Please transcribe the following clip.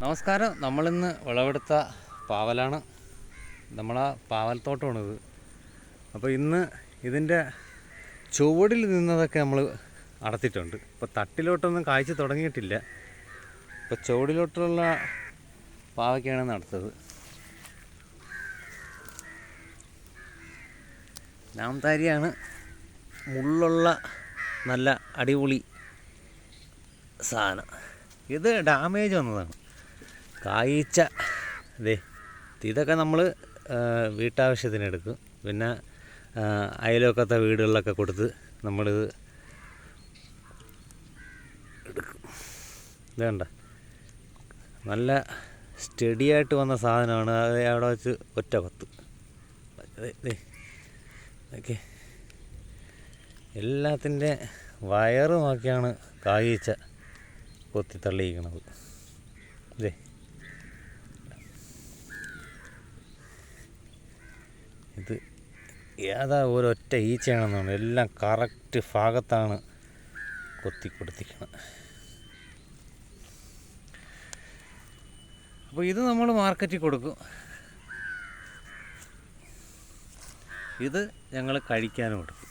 നമസ്കാരം. നമ്മളിന്ന് വിളവെടുത്ത പാവലാണ്. നമ്മളാ പാവൽത്തോട്ടമാണിത്. അപ്പോൾ ഇന്ന് ഇതിന്റെ ചുവടിൽ നിന്നതൊക്കെ നമ്മൾ അടത്തിയിട്ടുണ്ട്. ഇപ്പോൾ തട്ടിലോട്ടൊന്നും കായ്ച്ചു തുടങ്ങിയിട്ടില്ല. ഇപ്പോൾ ചുവടിലോട്ടുള്ള പാവയ്ക്കാണ് നടത്തത്. നാംതാരിയാണ്. മുള്ളുള്ള നല്ല അടിപൊളി സാധനം. ഇത് ഡാമേജ് വന്നതാണ്. കായ്ച്ച ഇതേ ഇതൊക്കെ നമ്മൾ വീട്ടാവശ്യത്തിന് എടുക്കും പിന്നെ ആ, അയൽവക്കത്തെ വീടുകളിലൊക്കെ കൊടുത്ത് നമ്മളിത് എടുക്കും. ഇതേണ്ട നല്ല സ്റ്റഡി ആയിട്ട് വന്ന സാധനമാണ്. അത് അവിടെ വെച്ച് ഒറ്റ കൊത്ത് ഓക്കെ എല്ലാത്തിന്റെ വയറുമൊക്കെയാണ് കായ്ച്ച കൊത്തി തള്ളിയിരിക്കണത് ഇതേ ഇത് ഏതാ ഒരൊറ്റ ഈച്ചയാണെന്നാണ്. എല്ലാം കറക്റ്റ് ഭാഗത്താണ് കൊത്തി കൊടുത്തിരിക്കുന്നത് അപ്പോൾ ഇത് നമ്മൾ മാർക്കറ്റിൽ കൊടുക്കും. ഇത് ഞങ്ങൾ കഴിക്കാനും കൊടുക്കും.